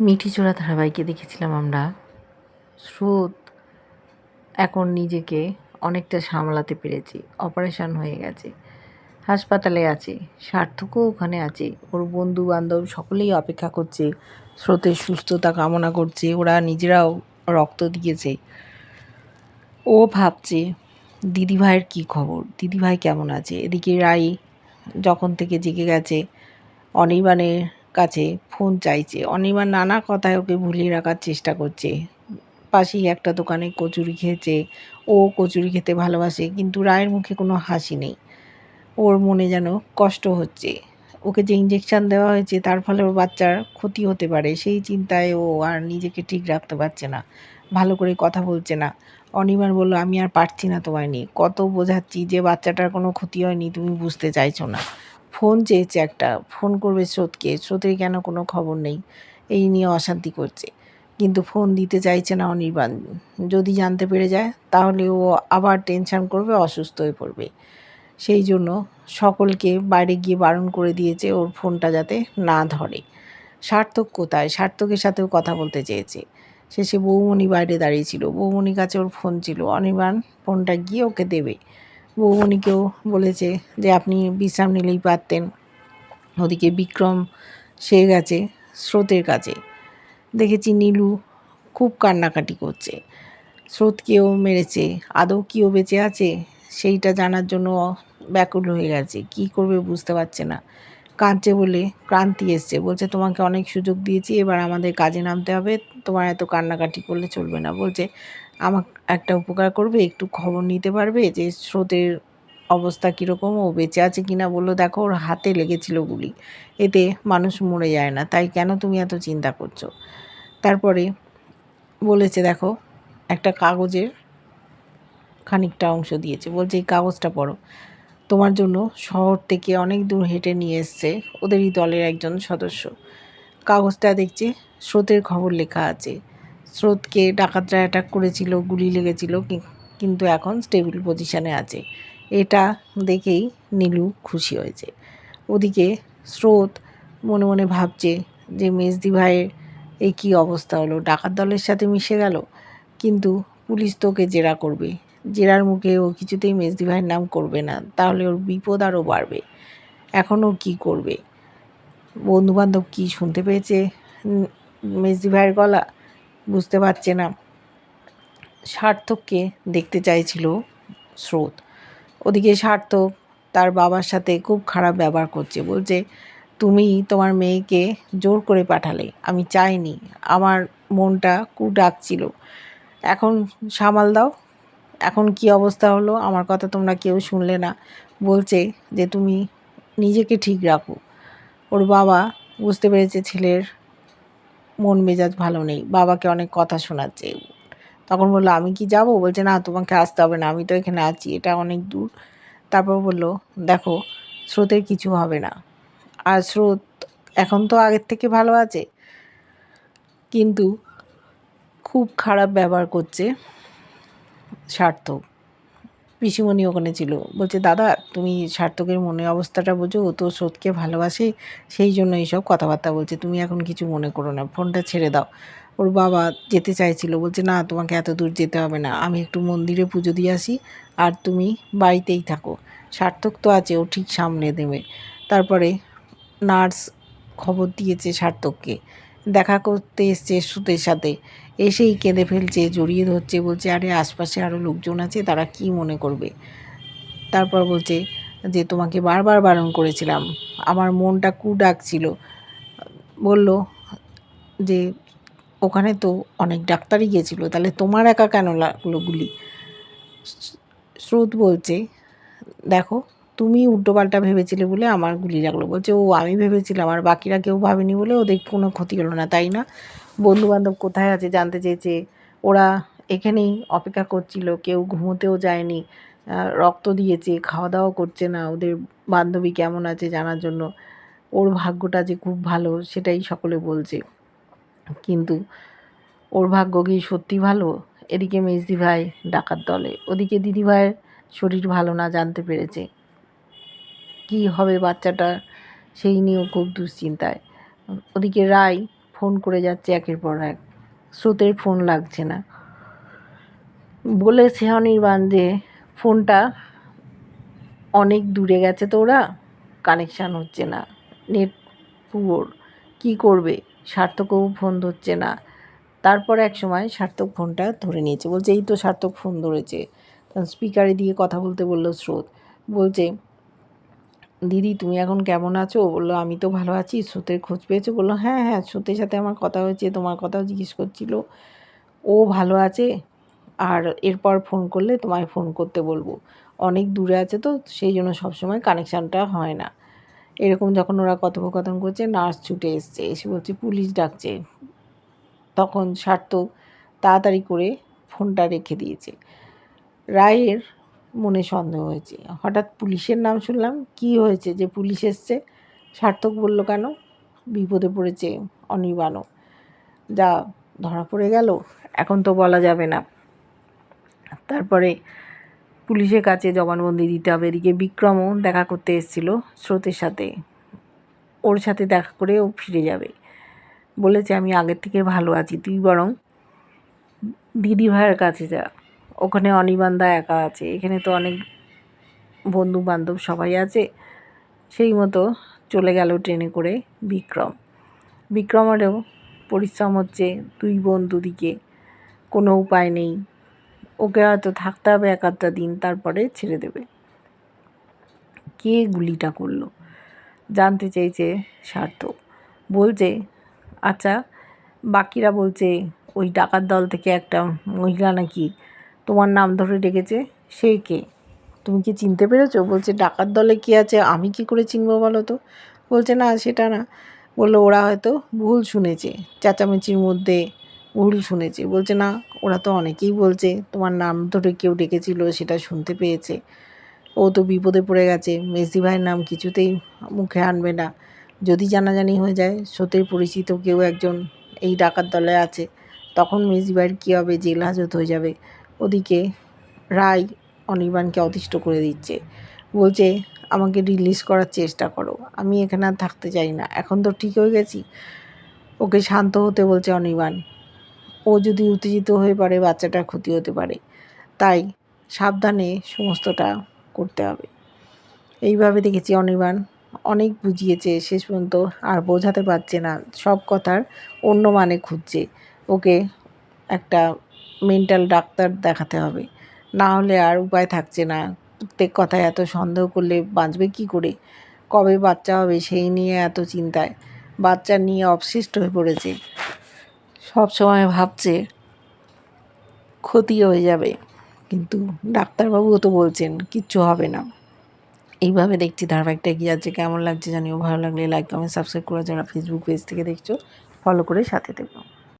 মিঠিচোরা ধারাবাহিকে দেখেছিলাম আমরা। স্রোত এখন নিজেকে অনেকটা সামলাতে পেরেছে। অপারেশন হয়ে গেছে। হাসপাতালে আছে। সার্থকও ওখানে আছে। ওর বন্ধু বান্ধব সকলেই অপেক্ষা করছে। স্রোতের সুস্থতা কামনা করছে। ওরা নিজেরাও রক্ত দিয়েছে। ও ভাবছে, দিদিভাইয়ের কী খবর? দিদিভাই কেমন আছে? এদিকে রাই যখন থেকে জেগে গেছে, অনির্বাণের কাছে ফোন চাইছে। অনিমা নানা কথায় ওকে ভুলিয়ে রাখার চেষ্টা করছে। পাশেই একটা দোকানে কচুরি খেয়েছে। ও কচুরি খেতে ভালোবাসে, কিন্তু রায়ের মুখে কোনো হাসি নেই। ওর মনে যেন কষ্ট হচ্ছে। ওকে যে ইঞ্জেকশান দেওয়া হয়েছে, তার ফলে ওর বাচ্চার ক্ষতি হতে পারে, সেই চিন্তায় ও আর নিজেকে ঠিক রাখতে পারছে না। ভালো করে কথা বলছে না। অনির্বাণ বলল, আমি আর পারছি না তোমায় নিয়ে। কত বোঝাচ্ছি যে বাচ্চাটার কোনো ক্ষতি হয়নি, তুমি বুঝতে চাইছো না। ফোন চেয়েছে একটা, ফোন করবে স্রোতকে। স্রোতের কেন কোনো খবর নেই? এই নিয়ে অশান্তি করছে। কিন্তু ফোন দিতে চাইছে না অনির্বাণ। যদি জানতে পেরে যায়, তাহলে ও আবার টেনশান করবে, অসুস্থ হয়ে পড়বে। সেই জন্য সকলকে বাইরে গিয়ে বারণ করে দিয়েছে ওর ফোনটা যাতে না ধরে। সার্থক কোথায়? সার্থকের সাথেও কথা বলতে চেয়েছে। শেষে বৌমণি বাইরে দাঁড়িয়েছিল বৌমণির কাছে ওর ফোন ছিল। অনির্বাণ ফোনটা গিয়ে ওকে দেবে। বৌমণিকেও বলেছে যে, আপনি বিশ্রাম নিলেই পারতেন। ওদিকে বিক্রম সে গেছে স্রোতের কাছে দেখেছি নীলু খুব কান্নাকাটি করছে। স্রোতকেও মেরেছে, আদৌ কিও বেঁচে আছে? সেইটা জানার জন্য ব্যাকুল হয়ে গেছে। কি করবে বুঝতে পারছে না। কাঁদছে বলে ক্রান্তি এসছে। বলছে, তোমাকে অনেক সুযোগ দিয়েছি, এবার আমাদের কাজে নামতে হবে। তোমার এত কান্নাকাটি করলে চলবে না। বলছে আমার একটা উপকার করবে, একটু খবর নিতে পারবে যে স্রোতের অবস্থা কীরকম, ও বেঁচে আছে কি না বলল, দেখো, ওর হাতে লেগেছিল গুলি। এতে মানুষ মরে যায় না। তাই কেন তুমি এত চিন্তা করছ? তারপরে বলেছে, দেখো, একটা কাগজের খানিকটা অংশ দিয়েছে। বলছে, এই কাগজটা পড়ো। তোমার জন্য শহর থেকে অনেক দূর হেঁটে নিয়ে এসছে ওদেরই দলের একজন সদস্য। কাগজটা দেখছে, স্রোতের খবর লেখা আছে। স্রোতকে ডাকাতরা অ্যাটাক করেছিল, গুলি লেগেছিল কিন্তু এখন স্টেবল পজিশানে আছে। এটা দেখেই নীলু খুশি হয়েছে। ওদিকে স্রোত মনে মনে ভাবছে যে মেজদি ভাইয়ের এই কী অবস্থা হলো? ডাকাত দলের সাথে মিশে গেল? কিন্তু পুলিশ তোকে জেরা করবে। জেরার মুখে ও কিছুতেই মেজদি ভাইয়ের নাম করবে না। তাহলে ওর বিপদ আরও বাড়বে। এখন ও কী করবে? বন্ধুবান্ধব কী শুনতে পেয়েছে মেজদি ভাইয়ের গলা? বুঝতে পারছে না। সার্থককে দেখতে চাইছিল স্রোত। ওদিকে সার্থক তার বাবার সাথে খুব খারাপ ব্যবহার করছে। বলছে, তুমি তোমার মেয়েকে জোর করে পাঠালে, আমি চাইনি। আমার মনটা কু ডাকছিল এখন সামাল দাও। এখন কি অবস্থা হলো? আমার কথা তোমরা কেউ শুনলে না। বলছে যে, তুমি নিজেকে ঠিক রাখো। ওর বাবা বুঝতে পেরেছে ছেলের মন মেজাজ ভালো নেই। বাবাকে অনেক কথা শোনাচ্ছে। তখন বলল, আমি কি যাব? বলছে, না, তোমাকে আসতে হবে না, আমি তো এখানে আছি, এটা অনেক দূর। তারপর বলল, দেখো, স্রোতের কিছু হবে না। আর স্রোত এখন তো আগের থেকে ভালো আছে, কিন্তু খুব খারাপ ব্যবহার করছে সার্থক। পিসিমণি ওখানে ছিল। বলছে, দাদা, তুমি সার্থকের মনে অবস্থাটা বোঝো, ও তো স্রোতকে ভালোবাসে, সেই জন্য এইসব কথাবার্তা বলছে। তুমি এখন কিছু মনে করো না, ফোনটা ছেড়ে দাও। ওর বাবা যেতে চাইছিল, বলছে, না, তোমাকে এত দূর যেতে হবে না, আমি একটু মন্দিরে পুজো দিয়ে আসি, আর তুমি বাড়িতেই থাকো। সার্থক তো আছে, ও ঠিক সামনে দেবে। তারপরে নার্স খবর দিয়েছে সার্থককে। দেখা করতে এসছে সুতের সাথে। এসেই কেঁদে ফেলছে, জড়িয়ে ধরছে, বলছে, আরে, আশপাশে আরও লোকজন আছে, তারা কি মনে করবে? তারপর বলছে যে, তোমাকে বারবার বারণ করেছিলাম। আমার মনটা কু ডাকছিল বলল যে, ওখানে তো অনেক ডাক্তারই গিয়েছিল, তাহলে তোমার একা কেন লাগল গুলি? স্রোত বলছে, দেখো তুমি উল্টোপাল্টা ভেবেছিলে বলে আমার গুলি লাগল। বলছে, ও, আমি ভেবেছিলাম আর বাকিরা কেউ ভাবেনি বলে ওদের কোনো ক্ষতি হলো না, তাই না? বন্ধুবান্ধব কোথায় আছে জানতে চেয়েছে। ওরা এখানেই অপেক্ষা করছিল, কেউ ঘুমোতেও যায়নি রক্ত দিয়েছে খাওয়া দাওয়া করছে না। ওদের বান্ধবী কেমন আছে জানার জন্য ওর ভাগ্যটা যে খুব ভালো সেটাই সকলে বলছে। কিন্তু ওর ভাগ্য কি সত্যি ভালো? এদিকে মেজদি ভাই ডাকাত দলে। ওদিকে দিদি ভাইয়ের শরীর ভালো না জানতে পেরেছে। কি হবে বাচ্চাটা? সেই নিয়েও খুব দুশ্চিন্তায়। ওদিকে রায় ফোন করে যাচ্ছে একের পর এক। স্রোতের ফোন লাগছে না। বলেছে অনির্বাণ যে, ফোনটা অনেক দূরে গেছে তো ওরা কানেকশান হচ্ছে না। নেট পুয়োর, কী করবে? সার্থকও ফোন ধরছে না। তারপর এক সময় সার্থক ফোনটা ধরে নিয়েছে। বলছে, এই তো সার্থক ফোন ধরেছে। স্পিকারে দিয়ে কথা বলতে বলল স্রোত। বলছে দিদি, তুমি এখন কেমন আছো? বলল, আমি তো ভালো আছি, স্রোতের খোঁজ পেয়েছ? বলল হ্যাঁ হ্যাঁ স্রোতের সাথে আমার কথা হয়েছে, তোমার কথাও জিজ্ঞেস করছিল। ও ভালো আছে, আর এরপর ফোন করলে তোমায় ফোন করতে বলব। অনেক দূরে আছে তো, সেই জন্য সবসময় কানেকশানটা হয় না। এরকম যখন ওরা কথোপকথন করছে, নার্স ছুটে এসছে, এসে বলছে, পুলিশ ডাকছে। তখন সার্থক তাড়াতাড়ি করে ফোনটা রেখে দিয়েছে। রায়ের মনে সন্দেহ হয়েছে। হঠাৎ পুলিশের নাম শুনলাম, কি হয়েছে? যে পুলিশ এসছে, সার্থক বলল, কেন? বিপদে পড়েছে অনির্বাণও যা ধরা পড়ে গেল, এখন তো বলা যাবে না। তারপরে পুলিশের কাছে জবানবন্দি দিতে হবে। এদিকে বিক্রমও দেখা করতে এসেছিল স্রোতের সাথে। ওর সাথে দেখা করে ও ফিরে যাবে। বলেছে, আমি আগের থেকে ভালো আছি, তুই বরং দিদি ভাইয়ের কাছে যা। ওখানে অনিবান্দা একা আছে, এখানে তো অনেক বন্ধু বান্ধব সবাই আছে। সেই মতো চলে গেল ট্রেনে করে বিক্রম। বিক্রমেরও পরিশ্রম হচ্ছে দুই বোন দুদিকে কোনো উপায় নেই। ওকে হয়তো থাকতে হবে এক আধটা দিন, তারপরে ছেড়ে দেবে। কে গুলিটা করল? জানতে চেয়েছে সার্থক বলছে আচ্ছা বাকিরা বলছে ওই ডাকাত দল থেকে একটা মহিলা নাকি তোমার নাম ধরে ডেকেছে, সে কে? তুমি কি চিনতে পেরেছ? বলছে, ডাকাত দলে কি আছে? আমি কি করে চিনবো বলো তো? বলছে, না, সেটা না। বলল, ওরা হয়তো ভুল শুনেছে, চেঁচামেচির মধ্যে ভুল শুনেছে। বলছে, না, ওরা তো অনেকেই বলছে, তোমার নাম ধরে কেউ ডেকেছিল, সেটা শুনতে পেয়েছে। ও তো বিপদে পড়ে গেছে। মেসি ভাইয়ের নাম কিছুতেই মুখে আনবে না। যদি জানাজানি হয়ে যায় সত্যি পরিচিত কেউ একজন এই ডাকাত দলে আছে, তখন মেসি ভাইয়ের কী হবে? জেল হাজত হয়ে যাবে। ওদিকে রায় অনির্বাণকে অতিষ্ঠ করে দিচ্ছে। বলছে, আমাকে রিলিজ করার চেষ্টা করো। আমি এখানে আর থাকতে চাই না। এখন তো ঠিক হয়ে গেছি। ওকে শান্ত হতে বলছে অনির্বাণ। ও যদি উত্তেজিত হয়ে পারে বাচ্চাটার ক্ষতি হতে পারে। তাই সাবধানে সমস্তটা করতে হবে। এইভাবে দেখেছি অনির্বাণ। অনেক বুঝিয়েছে, শেষ পর্যন্ত আর বোঝাতে পারছে না। সব কথার অন্য মানে খুঁজছে। ওকে একটা মেন্টাল ডাক্তার দেখাতে হবে। না হলে আর উপায় থাকছে না। প্রত্যেক কথায় এত সন্দেহ করলে বাঁচবে কি করে? কবে বাচ্চা হবে সেই নিয়ে এত চিন্তায়? বাচ্চা নিয়ে অবশিষ্ট হয়ে পড়েছে। সব সময় ভাবছে ক্ষতি হয়ে যাবে। কিন্তু ডাক্তারবাবুও তো বলছেন, কিচ্ছু হবে না। এইভাবে দেখছি ধারাবাহিকটা এগিয়ে যাচ্ছে। কেমন লাগছে জানিও? ভালো লাগলে লাইক কমেন্ট সাবস্ক্রাইব করে যারা ফেসবুক পেজ থেকে দেখছ। ফলো করে সাথে থেকো।